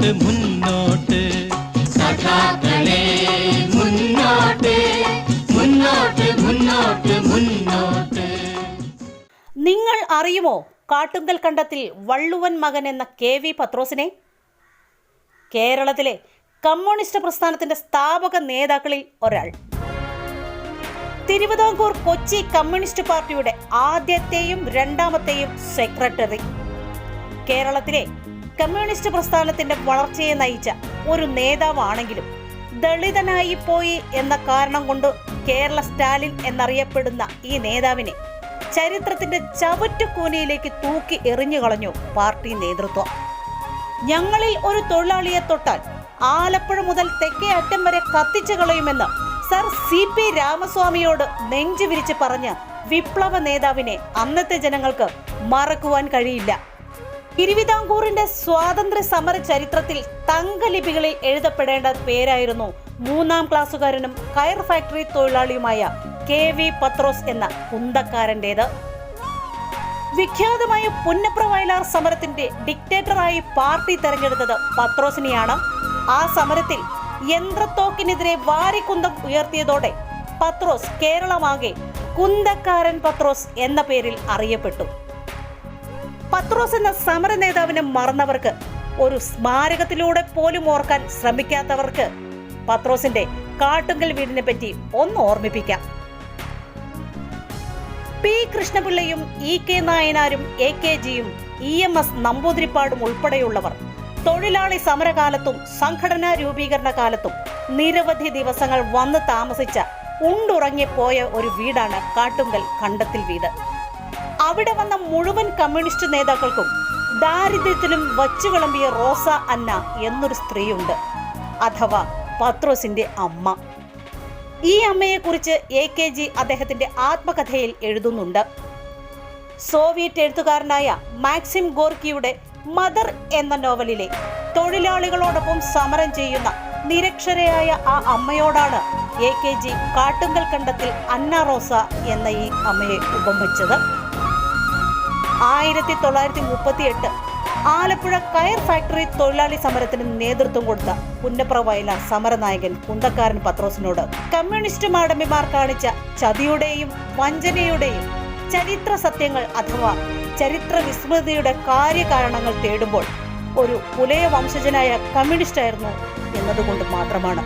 മുന്നോട്ട് മുന്നോട്ട്. സഖാക്കളെ മുന്നോട്ട്. മുന്നോട്ട് മുന്നോട്ട് മുന്നോട്ട്. നിങ്ങൾ അറിയുമോ കാട്ടുങ്കൽ കണ്ടത്തിൽ വള്ളുവൻ മകൻ എന്ന കെ വി പത്രോസിനെ? കേരളത്തിലെ കമ്മ്യൂണിസ്റ്റ് പ്രസ്ഥാനത്തിന്റെ സ്ഥാപക നേതാക്കളിൽ ഒരാൾ. തിരുവിതാംകൂർ കൊച്ചി കമ്മ്യൂണിസ്റ്റ് പാർട്ടിയുടെ ആദ്യത്തെയും രണ്ടാമത്തെയും സെക്രട്ടറി. കേരളത്തിലെ കമ്മ്യൂണിസ്റ്റ് പ്രസ്ഥാനത്തിന്റെ വളർച്ചയെ നയിച്ച ഒരു നേതാവാണെങ്കിലും ദളിതനായി പോയി എന്ന കാരണം കൊണ്ട് കേരള സ്റ്റാലിൻ എന്നറിയപ്പെടുന്ന ഈ നേതാവിനെ ചരിത്രത്തിന്റെ ചവറ്റുകൂനയിലേക്ക് തൂക്കി എറിഞ്ഞു കളഞ്ഞു പാർട്ടി നേതൃത്വം. ഞങ്ങളിൽ ഒരു തൊഴിലാളിയെ തൊട്ടാൽ ആലപ്പുഴ മുതൽ തെക്കേ അറ്റം വരെ കത്തിച്ചു കളയുമെന്ന് സർ സി പി രാമസ്വാമിയോട് നെഞ്ചു വിരിച്ച് പറഞ്ഞ വിപ്ലവ നേതാവിനെ അന്നത്തെ ജനങ്ങൾക്ക് മറക്കുവാൻ കഴിയില്ല. തിരുവിതാംകൂറിന്റെ സ്വാതന്ത്ര്യ സമര ചരിത്രത്തിൽ തങ്കലിപികളിൽ എഴുതപ്പെടേണ്ട പേരായിരുന്നു മൂന്നാം ക്ലാസ്സുകാരനും കയർ ഫാക്ടറി തൊഴിലാളിയുമായ കെ വി പത്രോസ് എന്ന കുന്തക്കാരന്റേത് വിഖ്യാതമായ പുന്നപ്ര വയലാർ സമരത്തിന്റെ ഡിക്റ്റേറ്ററായി പാർട്ടി തെരഞ്ഞെടുത്തത് പത്രോസിനെയാണ്. ആ സമരത്തിൽ യന്ത്രത്തോക്കിനെതിരെ വാരിക്കുന്തം ഉയർത്തിയതോടെ പത്രോസ് കേരളമാകെ കുന്തക്കാരൻ പത്രോസ് എന്ന പേരിൽ അറിയപ്പെട്ടു. പത്രോസ് എന്ന സമര നേതാവിനെ മറന്നവർക്ക് ഒരു സ്മാരകത്തിലൂടെ പോലും ഓർക്കാൻ ശ്രമിക്കാത്തവർക്ക് പത്രോസിന്റെ കാട്ടുങ്കൽ വീടിനെ പറ്റി ഒന്ന് ഓർമ്മിപ്പിക്കാം. പി കൃഷ്ണപിള്ളയും ഇ കെ നായനാരും എ കെ ജിയും ഇ എം എസ് നമ്പൂതിരിപ്പാടും ഉൾപ്പെടെയുള്ളവർ തൊഴിലാളി സമരകാലത്തും സംഘടനാ രൂപീകരണ കാലത്തും നിരവധി ദിവസങ്ങൾ വന്ന് താമസിച്ച ഉണ്ടുറങ്ങിപ്പോയ ഒരു വീടാണ് കാട്ടുങ്കൽ കണ്ടത്തിൽ വീട്. അവിടെ വന്ന മുഴുവൻ കമ്മ്യൂണിസ്റ്റ് നേതാക്കൾക്കും ദാരിദ്ര്യത്തിലും വച്ചു വിളമ്പിയ റോസ അന്ന എന്നൊരു സ്ത്രീയുണ്ട്. അഥവാ പത്രോസിന്റെ അമ്മ. ഈ അമ്മയെക്കുറിച്ച് എ കെ ജി അദ്ദേഹത്തിന്റെ ആത്മകഥയിൽ എഴുതുന്നുണ്ട്. സോവിയറ്റ് എഴുത്തുകാരനായ മാക്സിം ഗോർക്കിയുടെ മദർ എന്ന നോവലിലെ തൊഴിലാളികളോടൊപ്പം സമരം ചെയ്യുന്ന നിരക്ഷരയായ ആ അമ്മയോടാണ് A K G Kattungal Kandathil Anna Rosa എന്ന ഈ അമ്മയെ ഉപമിച്ചത്. ആയിരത്തി തൊള്ളായിരത്തി മുപ്പത്തി എട്ട് ആലപ്പുഴ കയർ ഫാക്ടറി തൊഴിലാളി സമരത്തിന് നേതൃത്വം കൊടുത്ത പുന്നപ്ര വയലാർ സമരനായകൻ കുന്തക്കാരൻ പത്രോസിനോട് കമ്മ്യൂണിസ്റ്റ് മാടമ്പിമാർ കാണിച്ച ചതിയുടെയും വഞ്ചനയുടെയും ചരിത്ര സത്യങ്ങൾ അഥവാ ചരിത്ര വിസ്മൃതിയുടെ കാര്യകാരണങ്ങൾ തേടുമ്പോൾ ഒരു പുലയ വംശജനായ കമ്മ്യൂണിസ്റ്റായിരുന്നു എന്നതുകൊണ്ട് മാത്രമാണ്